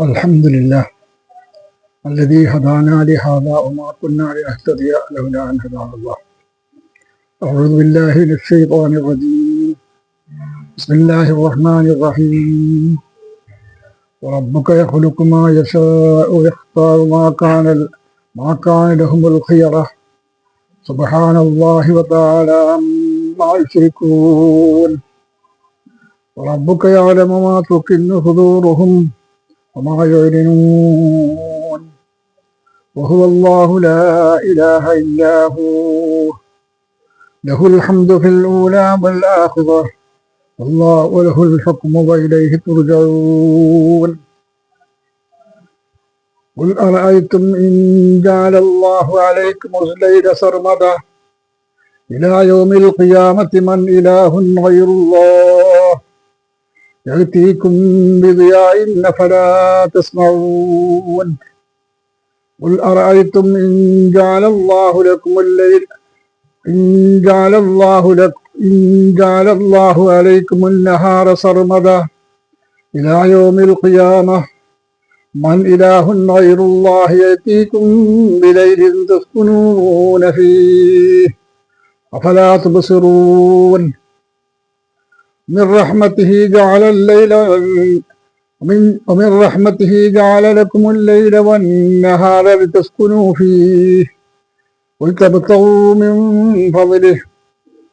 الحمد لله الذي هدانا لهذا وما كنا لنهتدي لولا أن هدانا الله. أعوذ بالله من الشيطان الرجيم. بسم الله الرحمن الرحيم. وربك يخلق ما يشاء ويختار ما كان ما كان لهم الخيرة. سبحان الله وتعالى عما يشركون. وربك يعلم ما تكن صدورهم. وما يعلنون. وهو الله لا إله إلا هو. له الحمد في الأولى والآخرة. والله وله الحكم وإليه ترجعون. قل أرأيتم إن جعل الله عليكم الليل سرمدا؟ إلى يوم القيامة من إله غير الله. يأتيكم بضياء فلا تسمعون قل أرأيتم إن جعل الله لكم الليل إن جعل الله لكم إن جعل الله عليكم النهار سرمدا إلى يوم القيامة من إله غير الله يأتيكم بليل تسكنون فيه أفلا تبصرون من رحمته جعل الليل ومن, ومن رحمته جعل لكم الليل والنهار لتسكنوا فيه ولتبتغوا من فضله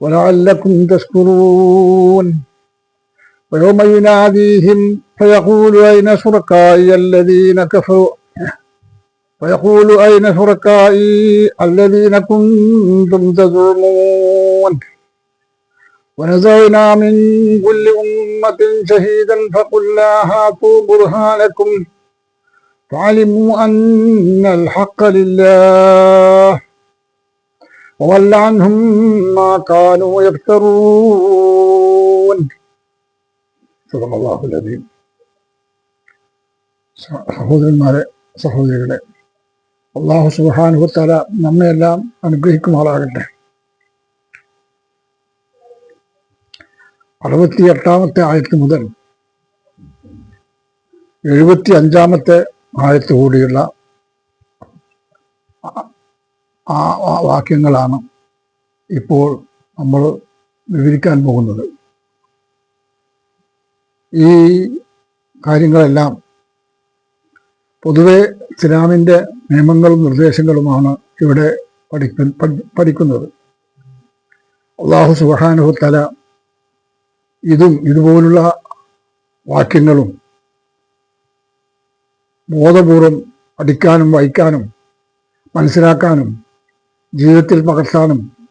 ولعلكم تشكرون. ويوم يناديهم فيقول أين شركائي الذين كفروا؟ فيقول أين شركائي الذين كنتم تزعمون؟ ونزعنا من كل أمة شهيدا فقلنا هاتوا برهانكم فعلموا أن الحق لله وضل عنهم ما كانوا يفترون صدق الله العظيم സഹോദരന്മാരെ സഹോദരികളെ അള്ളാഹു സുബാനുഭത്താല നമ്മയെല്ലാം അനുഗ്രഹിക്കുമാറാകട്ടെ അറുപത്തി എട്ടാമത്തെ ആയത്ത് മുതൽ എഴുപത്തി അഞ്ചാമത്തെ ആയത്ത് കൂടിയുള്ള ആ വാക്യങ്ങളാണ് ഇപ്പോൾ നമ്മൾ വിവരിക്കാൻ പോകുന്നത്. ഈ കാര്യങ്ങളെല്ലാം പൊതുവെ ഇസ്ലാമിന്റെ നിയമങ്ങളും നിർദ്ദേശങ്ങളുമാണ് ഇവിടെ പഠിക്ക പഠിക്കുന്നത്. അള്ളാഹു സുബാനുഹത്തല ഇതും ഇതുപോലുള്ള വാക്യങ്ങളും ബോധപൂർവം പഠിക്കാനും വായിക്കാനും മനസ്സിലാക്കാനും ജീവിതത്തിൽ പകർത്താനും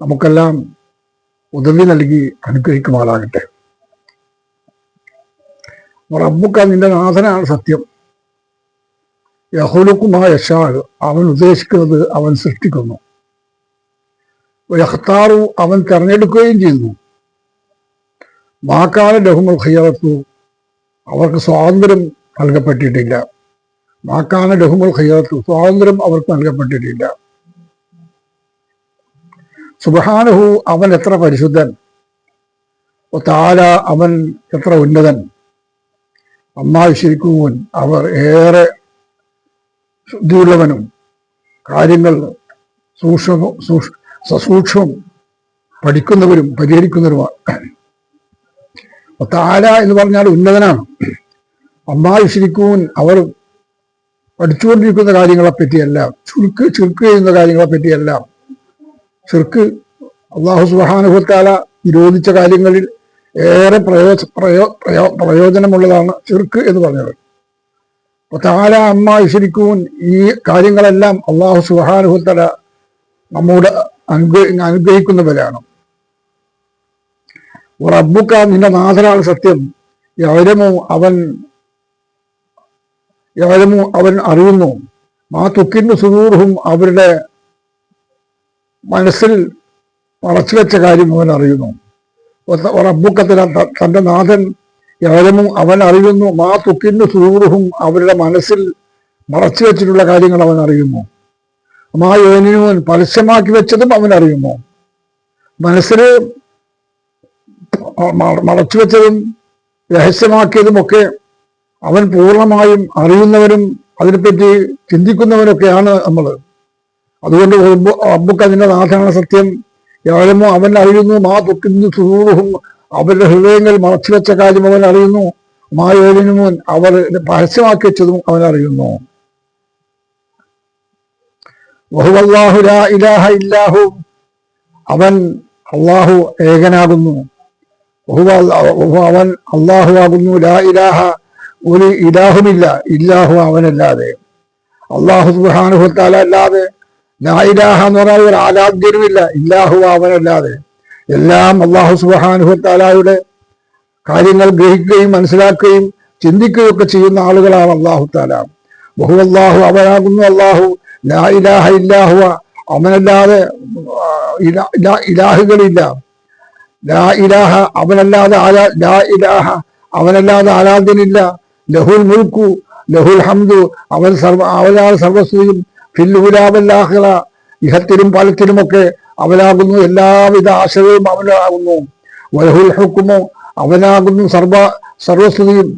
നമുക്കെല്ലാം ഉദവി നൽകി അനുഗ്രഹിക്കുമാറാകട്ടെ. റബ്ബുക്ക നിന്റെ നാഥനാണ് സത്യം. യഹുലുക്കുമാ യഷാഹ് അവൻ ഉദ്ദേശിക്കുന്നത് അവൻ സൃഷ്ടിക്കുന്നു. യഹ്താറു അവൻ തെരഞ്ഞെടുക്കുകയും ചെയ്യുന്നു. മാക്കാല ലഹുമുൽ ഖയ്യറത്തു അവർക്ക് സ്വാതന്ത്ര്യം നൽകപ്പെട്ടിട്ടില്ല. മാക്കാന ലഹുമുൽ ഖയ്യറത്തു സ്വാതന്ത്ര്യം അവർക്ക് നൽകപ്പെട്ടിട്ടില്ല. സുബഹാനഹു അവൻ എത്ര പരിശുദ്ധൻ? താല അവൻ എത്ര ഉന്നതൻ? അമ്മാവിശിരിക്കുവൻ അവർ ഏറെ ശുദ്ധിയുള്ളവനും കാര്യങ്ങൾ സൂക്ഷ്മ സസൂക്ഷ്മം പഠിക്കുന്നവരും പരിഹരിക്കുന്നവരുമാണ് താല എന്ന് പറഞ്ഞാൽ ഉന്നതനാണ്. അമ്മാവിശിരിക്കൂൻ അവർ പഠിച്ചുകൊണ്ടിരിക്കുന്ന കാര്യങ്ങളെ പറ്റിയെല്ലാം ചുരുക്ക് ചുരുക്ക് ചെയ്യുന്ന കാര്യങ്ങളെ പറ്റിയെല്ലാം. ചുരുക്ക് അള്ളാഹു സുബാനുഭത്താല നിരോധിച്ച കാര്യങ്ങളിൽ ഏറെ പ്രയോജ പ്രയോ പ്രയോ പ്രയോജനമുള്ളതാണ് ചെറുക്ക് എന്ന് പറഞ്ഞത്. അപ്പൊ താല അമ്മ ശരിക്കും ഈ കാര്യങ്ങളെല്ലാം അള്ളാഹു സുഹാനുഹത്തല നമ്മോട് അനുഗ്രഹ അനുഗ്രഹിക്കുന്നവരാണ് റബ്ബുക്ക നിന്റെ നാഥനാണ് സത്യം. യവരമോ അവൻ യവരമോ അവൻ അറിയുന്നു. മാ തുക്കിന്റെ സുദൂർഹും അവരുടെ മനസ്സിൽ മറച്ചു വെച്ച കാര്യം അവൻ അറിയുന്നു. റബ്ബുക്കത്തില തന്റെ നാഥൻ യവരമും അവൻ അറിയുന്നു. മാ തുക്കിന്റെ സുദൂർഹും അവരുടെ മനസ്സിൽ മറച്ചു വെച്ചിട്ടുള്ള കാര്യങ്ങൾ അവൻ അറിയുന്നു. മാ യോനിനുവൻ പരസ്യമാക്കി വെച്ചതും അവൻ അറിയുന്നു. മനസ്സിൽ മറച്ചു വെച്ചതും രഹസ്യമാക്കിയതുമൊക്കെ അവൻ പൂർണമായും അറിയുന്നവരും അതിനെപ്പറ്റി ചിന്തിക്കുന്നവരൊക്കെയാണ് നമ്മൾ. അതുകൊണ്ട് അബ്ബുക്ക് അതിന്റെ നാഥാണ് സത്യം. യാഴമോ അവൻ അറിയുന്നു? മാ തൊക്കുന്നു സുഹൂറുഹും അവരുടെ ഹൃദയങ്ങൾ മറച്ചുവെച്ച കാര്യം അവൻ അറിയുന്നു. മായോലിനുമോൻ അവർ പരസ്യമാക്കി വെച്ചതും അവൻ അറിയുന്നു. വഹുവല്ലാഹു ലാ ഇലാഹ അവൻ അള്ളാഹു ഏകനാകുന്നു. അവൻ അള്ളാഹു ആകുന്നു ലാ ഇലാഹ ഒരു ഇലാഹുമില്ല ഇല്ലാഹു അവനല്ലാതെ. അള്ളാഹു സുബാനുഹത്താല അല്ലാതെ ലാ ഇലാഹ എന്ന് പറഞ്ഞാൽ ഒരു ആരാധ്യനുമില്ല ഇല്ലാഹു അവനല്ലാതെ. എല്ലാം അള്ളാഹു സുബാനുഭത്താലായുടെ കാര്യങ്ങൾ ഗ്രഹിക്കുകയും മനസ്സിലാക്കുകയും ചിന്തിക്കുകയും ഒക്കെ ചെയ്യുന്ന ആളുകളാണ് അള്ളാഹു താല ബഹു അള്ളാഹു അവനാകുന്നു അള്ളാഹു ലാ ഇലാഹ ഇല്ലാഹുവ. അവനല്ലാതെ ഇലാഹുകളില്ല. ലാ ഇലാഹ അവനല്ലാതെ ആരാ ലാ ഇലാഹ അവനല്ലാതെ ആരാധ്യനില്ല ലഹുൽ മുൽക്കു ലഹുൽ ഹംദു അവൻ സർവ അവനാണ് സർവസ്തുതിയും ഫില്ലുലാബല്ലാഹ്ല ഇഹത്തിലും പലത്തിലുമൊക്കെ അവനാകുന്നു. എല്ലാവിധ ആശയവും അവനാകുന്നു. വലഹുൽ ഹുക്കുമോ അവനാകുന്നു സർവ സർവസ്തുതിയും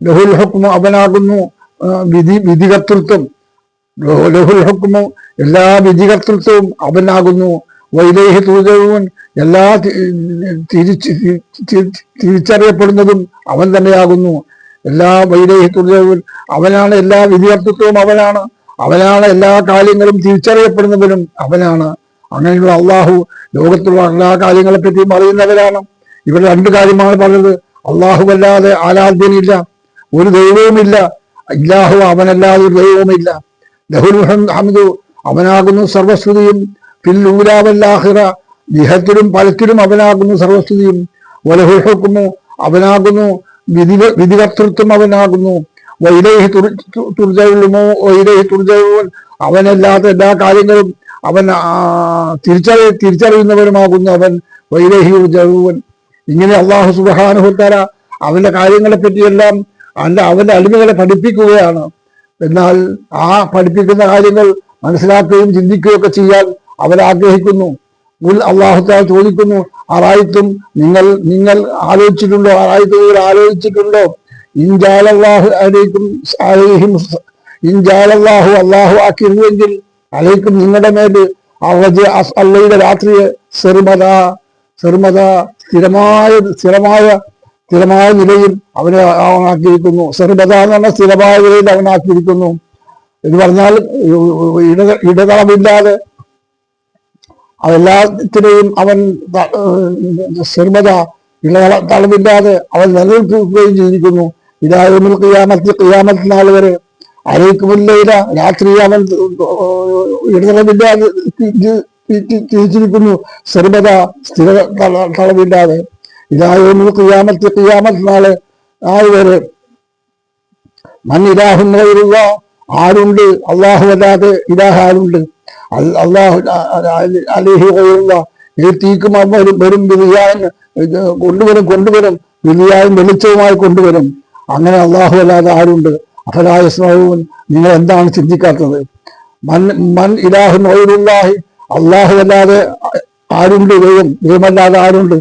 ലഹുൽ ഹുക്കുമോ അവനാകുന്നു വിധി വിധികർത്തൃത്വം ലഹുൽ ഹുക്കുമോ എല്ലാ വിധികർത്തൃത്വവും അവനാകുന്നു. വൈദേഹി തൂതവും എല്ലാ തിരിച്ചറിയപ്പെടുന്നതും അവൻ തന്നെയാകുന്നു. എല്ലാ വൈദേഹി തൂതവും അവനാണ് എല്ലാ വിധികർത്തൃത്വവും അവനാണ്. അവനാണ് എല്ലാ കാര്യങ്ങളും തിരിച്ചറിയപ്പെടുന്നവനും അവനാണ്. അങ്ങനെയുള്ള അള്ളാഹു ലോകത്തുള്ള എല്ലാ കാര്യങ്ങളെ പറ്റിയും അറിയുന്നവരാണ്. ഇവിടെ രണ്ട് കാര്യമാണ് പറഞ്ഞത്. അള്ളാഹു അല്ലാതെ ആരാധ്യനില്ല. ഒരു ദൈവവുമില്ല. ഇല്ലാഹു അവനല്ലാതെ ഒരു ദൈവവുമില്ല. ലഹുൽ ഹംദു അവനാകുന്നു സർവസ്തുതിയും. പിന്നൂരാവല്ലാഹിറ ജിഹത്തിലും പലത്തിലും അവനാകുന്നു സർവസ്തുതിയും. വലഹുഹക്കുമു അവനാകുന്നു. വിധി വിധികർത്തൃത്വം അവനാകുന്നു. വൈദേഹി തുർജയുള്ളുമോ വൈദേഹി തുർജയുവൻ അവനല്ലാത്ത എല്ലാ കാര്യങ്ങളും അവൻ തിരിച്ചറി തിരിച്ചറിയുന്നവരുമാകുന്നു അവൻ. വൈദേഹി ഉർജയുവൻ ഇങ്ങനെ അള്ളാഹു സുബാനുഹുത്തല അവന്റെ കാര്യങ്ങളെ പറ്റിയെല്ലാം അല്ല അവന്റെ അടിമകളെ പഠിപ്പിക്കുകയാണ്. എന്നാൽ ആ പഠിപ്പിക്കുന്ന കാര്യങ്ങൾ മനസ്സിലാക്കുകയും ചിന്തിക്കുകയൊക്കെ ചെയ്യാൻ ഉൽ അള്ളാഹുത്താൽ ചോദിക്കുന്നു ആറായിത്തും നിങ്ങൾ നിങ്ങൾ ആലോചിച്ചിട്ടുണ്ടോ? ആറായിത്തും ഇവർ ആലോചിച്ചിട്ടുണ്ടോ? ഇൻജാലല്ലാഹു അലൈക്കും അള്ളാഹു ആക്കിയിരുന്നുവെങ്കിൽ അലൈക്കും നിങ്ങളുടെ മേൽ അവജ് അള്ളയുടെ രാത്രിയെ സെറുമത സെറുമത സ്ഥിരമായ സ്ഥിരമായ സ്ഥിരമായ നിലയിൽ അവനെ അവനാക്കിയിരിക്കുന്നു സെറുമത എന്ന് പറഞ്ഞാൽ സ്ഥിരമായ നിലയിൽ അവനാക്കിയിരിക്കുന്നു. എന്ന് പറഞ്ഞാൽ ഇട ഇടതളമില്ലാതെ അതെല്ലാത്തിനെയും അവൻ ശർമ്മത ഇളതള തളമില്ലാതെ അവൻ നിലനിൽക്കുകയും ചെയ്തിരിക്കുന്നു. ഇതായിരുന്നു ക്രിയാമത്തിൽ ക്രിയാമത്ത് നാൾ വരെ അരയ്ക്കുമില്ലയില്ല രാത്രി അവൻ ഇടതളമില്ലാതെ തിരിച്ചിരിക്കുന്നു ശർമ്മത സ്ഥിര തളമില്ലാതെ ഇതായിരുന്നു ക്രിയാമത്തിൽ ക്രിയാമത്ത് നാൾ വരെ. മണ്ണിലാഹുന്നവരുള്ള ആരുണ്ട് അള്ളാഹു അല്ലാതെ ഇലാഹ ആരുണ്ട് അള്ളാഹു അലിഹി ഈ തീക്കും വരും വരും വിധിയാൻ കൊണ്ടുവരും കൊണ്ടുവരും വിധിയായും വെളിച്ചവുമായി കൊണ്ടുവരും. അങ്ങനെ അള്ളാഹു അല്ലാതെ ആരുണ്ട്? അഫലായസ്മവും നിങ്ങൾ എന്താണ് ചിന്തിക്കാത്തത്? മൻ മൻ ഇലാഹു നോയിലുള്ളാഹി അള്ളാഹു അല്ലാതെ ആരുണ്ട്? ദൈവം ദൈവമല്ലാതെ ആരുണ്ട്?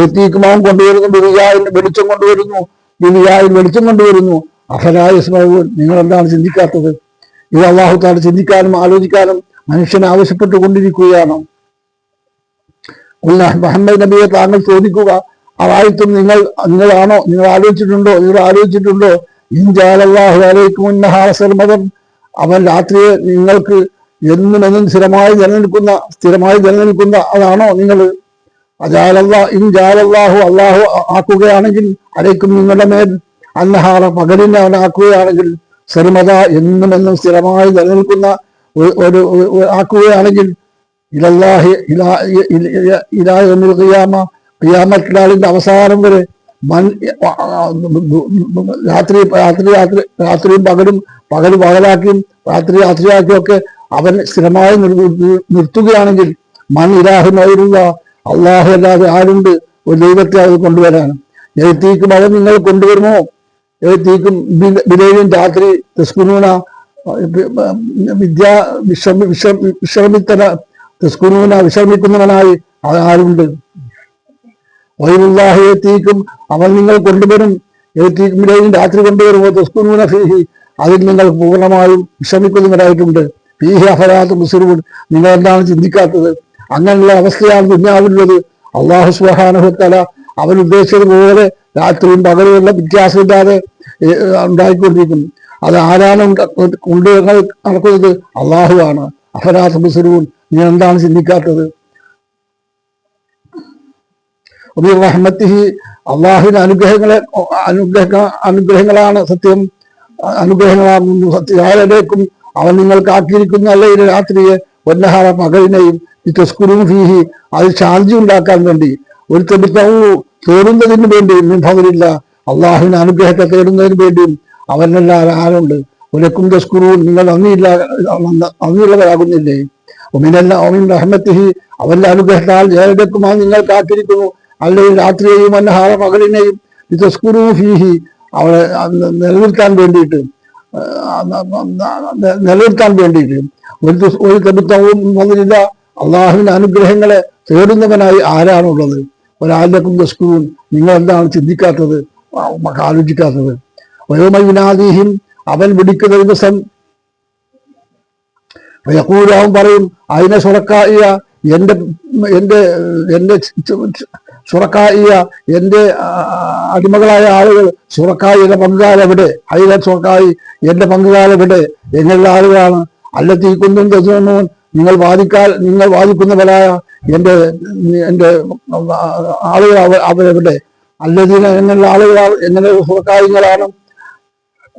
ഏത്തീക്കുമാവും കൊണ്ടുവരുന്നു വിധിയായും വെളിച്ചം കൊണ്ടുവരുന്നു വിധിയായും വെളിച്ചം കൊണ്ടുവരുന്നു. അഫലായസ്മവും നിങ്ങൾ എന്താണ് ചിന്തിക്കാത്തത്? ഇത് അള്ളാഹു താല ചിന്തിക്കാനും ആലോചിക്കാനും മനുഷ്യൻ ആവശ്യപ്പെട്ടു കൊണ്ടിരിക്കുകയാണ്. മുഹമ്മദ് നബിയെ താങ്കൾ ചോദിക്കുക അറായത്തും നിങ്ങൾ നിങ്ങളാണോ നിങ്ങൾ ആലോചിച്ചിട്ടുണ്ടോ നിങ്ങൾ ആലോചിച്ചിട്ടുണ്ടോ? ഇൻജാലല്ലാഹു അലൈക്കും മദർ അവൻ രാത്രിയെ നിങ്ങൾക്ക് എന്നും എന്നും സ്ഥിരമായി നിലനിൽക്കുന്ന സ്ഥിരമായി നിലനിൽക്കുന്ന അതാണോ നിങ്ങൾ? അജാലല്ലാ ഇൻ ജാലല്ലാഹു അള്ളാഹു ആക്കുകയാണെങ്കിൽ അലൈക്കും നിങ്ങളുടെ മേൽ അന്നഹാറ പകലിനെ അവനാക്കുകയാണെങ്കിൽ എന്നും എന്നും സ്ഥിരമായി നിലനിൽക്കുന്ന ഒരു- ആക്കുകയാണെങ്കിൽ ഇലല്ലാഹി ഇലാ- യൗമിൽ ഖിയാമ അവസാനം വരെ മൻ രാത്രി രാത്രി രാത്രി രാത്രിയും പകലും പകൽ പകലാക്കിയും രാത്രി രാത്രിയാക്കിയും ഒക്കെ അവൻ സ്ഥിരമായി നിർ- നിർ- നിർത്തുകയാണെങ്കിൽ മൺ നൈറുള്ള അള്ളാഹു അല്ലാതെ ആരുണ്ട്? ഒരു ദൈവത്തെ അത് കൊണ്ടുവരാൻ. എഴുത്തീക്കും അവൻ നിങ്ങൾ കൊണ്ടുവരുമോ? എഴുത്തീക്കും വിലയും രാത്രി തെസ്കുനൂന വിദ്യാ വിശ്രമ വിശ്രമ വിശ്രമിത്തന തെസ്കുനൂന വിശ്രമിക്കുന്നവനായി ആരുണ്ട്? വൈറുല്ലാഹി എത്തിക്കും അവൻ നിങ്ങൾ കൊണ്ടുവരും. എത്തിക്കുമ്പോഴേക്കും രാത്രി കൊണ്ടുവരുമ്പോൾ തസ്കുനൂന ഫീഹി അതിൽ നിങ്ങൾ പൂർണമായും വിശ്രമിക്കുന്നവരായിട്ടുണ്ട്. ഫീഹി അഫരാത്ത് മുസ്ലിമുൻ. നിങ്ങൾ എന്താണ് ചിന്തിക്കാത്തത്? അങ്ങനെയുള്ള അവസ്ഥയാണ് ദുന്യാവിലുള്ളത്. അള്ളാഹു സുഹാനുഹത്തല അവൻ ഉദ്ദേശിച്ചതുപോലെ രാത്രിയും പകലുമുള്ള വ്യത്യാസമില്ലാതെ ഏ, ഉണ്ടായിക്കൊണ്ടിരിക്കും അത് ആരാണ് കൊണ്ട് നടക്കുന്നത്? അള്ളാഹുവാണ്. അഫരാത്ത് നീ എന്താണ് ചിന്തിക്കാത്തത്? റഹ്മത്തിഹി അനുഗ്രഹങ്ങളെ അനുഗ്രഹ അനുഗ്രഹങ്ങളാണ് സത്യം. അനുഗ്രഹങ്ങളാകുന്നു സത്യം. ആരേക്കും അവൻ നിങ്ങൾക്ക് ആക്കിയിരിക്കുന്ന അല്ലെങ്കിൽ രാത്രിയെ ഒന്നഹാറ മകളിനെയും ഈ തസ്കുരും ഫീഹി അത് ശാന്തി ഉണ്ടാക്കാൻ വേണ്ടി. ഒരു തെളിത്തവും തേടുന്നതിന് വേണ്ടിയും നിഭവനില്ല അള്ളാഹുവിന്റെ അനുഗ്രഹത്തെ തേടുന്നതിന് വേണ്ടിയും അവനെല്ലാം ആരുണ്ട്? ഒരക്കും തസ്കുറുവും നിങ്ങൾ നന്ദിയില്ല അന്നിയുള്ളവരാകുന്നില്ലേ ഒമിനല്ല ഒമിൻ റഹ്മത്തിഹി അവന്റെ അനുഗ്രഹത്താൽ ഏതൊക്കുമായി നിങ്ങൾ കാത്തിരിക്കുന്നു. അല്ലെങ്കിൽ രാത്രിയെയും അന്നഹാര മകളിനെയും തസ്കുറു ഫീഹി അവളെ നിലനിർത്താൻ വേണ്ടിയിട്ട് നിലനിർത്താൻ വേണ്ടിയിട്ട്. ഒരു ഒരു കബിത്തവും അതിലില്ല അള്ളാഹുവിന്റെ അനുഗ്രഹങ്ങളെ തേടുന്നവനായി ആരാണുള്ളത്? ഒരാളിലേക്കും തസ്കുറും നിങ്ങൾ എന്താണ് ചിന്തിക്കാത്തത് ആലോചിക്കാത്തത്. വയോമൈ വിനാദീഹിം അവൻ വിളിക്കുന്ന ദിവസം യക്കൂരാവും പറയും അതിനെ സുറക്കായ എന്റെ എന്റെ എന്റെ സുറക്കായ എന്റെ അടിമകളായ ആളുകൾ സുറക്കായിയുടെ പങ്കുകാരെവിടെ അതിലെ സുറക്കായി എന്റെ പങ്കുകാരെവിടെ എങ്ങനെയുള്ള ആളുകളാണ്? അല്ല തീക്കുന്നും നിങ്ങൾ വാദിക്കാൽ നിങ്ങൾ വാദിക്കുന്നവരായ എന്റെ എന്റെ ആളുകൾ അവ- അവരെവിടെ? അല്ലെങ്കിൽ എങ്ങനെയുള്ള ആളുകൾ എങ്ങനെ കാര്യങ്ങളാണ്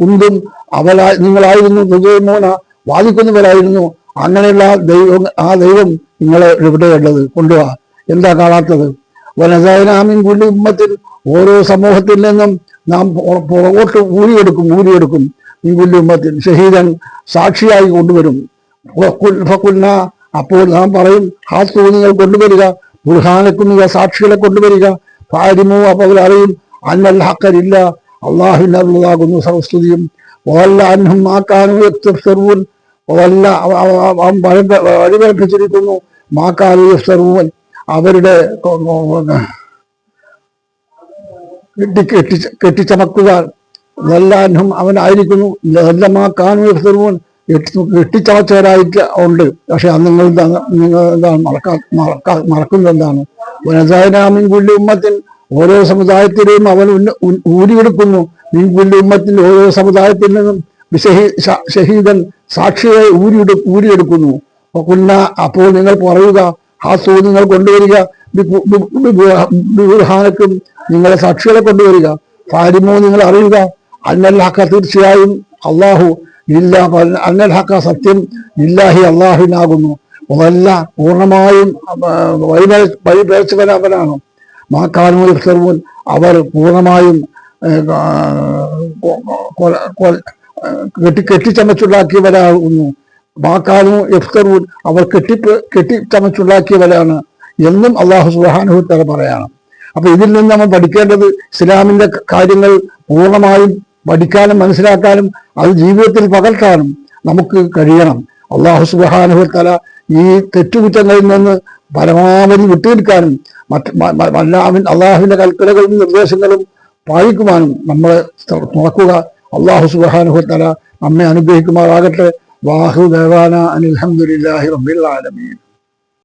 കുന്തും അവരാ നിങ്ങളായിരുന്നു ഹൃദയമോന വാദിക്കുന്നവരായിരുന്നു. അങ്ങനെയുള്ള ദൈവം ആ ദൈവം നിങ്ങളെ എവിടെയുള്ളത് കൊണ്ടുപോവാ എന്താ കാണാത്തത്? വനസൈനാമിൻ പുള്ളി ഉമ്മത്തിൽ ഓരോ സമൂഹത്തിൽ നിന്നും നാം പുറ- പുറകോട്ട് ഊരിയെടുക്കും ഊരിയെടുക്കും. ഈ കുല്ലുമ്പത്തിൽ ഷഹീദൻ സാക്ഷിയായി കൊണ്ടുവരും. ഫക്കുൽന അപ്പോൾ നാം പറയും ഹാത്തു നിങ്ങൾ കൊണ്ടുവരിക ബുർഹാനക്കും നിങ്ങൾ സാക്ഷികളെ കൊണ്ടുവരിക. ഫാരിമോ അപ്പോൾ അറിയും അന്നൽ ഹക്കരില്ല അള്ളാഹുവിനുള്ളതാകുന്നു സർവസ്തുതിയും. വല്ല അന്നും മാക്കാനും യഫ്തറൂൻ. വല്ല അവ- അവ- അവ- അവൻ വഴി- വഴിപേൽപ്പിച്ചിരിക്കുന്നു മാക്കാനും യഫ്തറൂൻ. അവരുടെ കെട്ടി കെട്ടി കെട്ടിച്ചമക്കുക. വല്ലാൻഹും അവനായിരിക്കുന്നു. വല്ലമാക്കാനും യഫ്തറൂൻ. കെട്ടിച്ചമച്ചവരായിട്ട് ഉണ്ട്. പക്ഷെ അത് നിങ്ങൾ നിങ്ങൾ എന്താണ് മറക്കാ മറക്കാ മറക്കുന്നത് എന്താണ് വനസായനാമിൻ പുള്ളി ഉമ്മത്തിൻ ഓരോ സമുദായത്തിലെയും അവൻ ഊരിയെടുക്കുന്നു. മീൻ ഉമ്മത്തിൽ ഓരോ സമുദായത്തിൽ നിന്നും ഷഹീദൻ സാക്ഷിയെ ഊരിയെടു ഊരിയെടുക്കുന്നു. കുന്ന അപ്പോൾ നിങ്ങൾ പറയുക സൂ നിങ്ങൾ കൊണ്ടുവരിക ബി- ബി- ബി- ബി- ബുർഹാനക്കും നിങ്ങളെ സാക്ഷികളെ കൊണ്ടുവരിക. ഫാരിമോ നിങ്ങൾ അറിയുക അന്നല്ലാക്ക തീർച്ചയായും അള്ളാഹു ഇല്ല അന്നൽ ഹക്ക സത്യം ഇല്ലാഹി അള്ളാഹുവിനാകുന്നു അതല്ല പൂർണമായും വഴിപേച്ചവനവനാണ് മാക്കാനു ഇഫ്തർമുൻ അവർ പൂർണമായും കെട്ടി കെട്ടിച്ചമച്ചുണ്ടാക്കിയവരാകുന്നു. മാക്കാനു ഇഫ്തർമുൻ അവർ കെട്ടി കെട്ടിച്ചമച്ചുണ്ടാക്കിയവരാണ് എന്നും അള്ളാഹു സുബാനുഹു തല പറയാണ്. അപ്പൊ ഇതിൽ നിന്ന് നമ്മൾ പഠിക്കേണ്ടത് ഇസ്ലാമിന്റെ കാര്യങ്ങൾ പൂർണമായും പഠിക്കാനും മനസ്സിലാക്കാനും അത് ജീവിതത്തിൽ പകർത്താനും നമുക്ക് കഴിയണം. അള്ളാഹു സുബാനുഹു തല ഈ തെറ്റുകുറ്റങ്ങളിൽ നിന്ന് പരമാവധി വിട്ടുനിൽക്കാനും മറ്റ് മ- അള്ളാഹുവിന്റെ കൽപ്പനകളും നിർദ്ദേശങ്ങളും പാലിക്കുവാനും നമ്മളെ തുറക്കുക അള്ളാഹു സുബാനുഹു തല നമ്മെ അനുഗ്രഹിക്കുമാറാകട്ടെ. വാഹു ദേവാന അനിൽഹമുല്ലാഹി റബ്ബിൽ ആലമീൻ.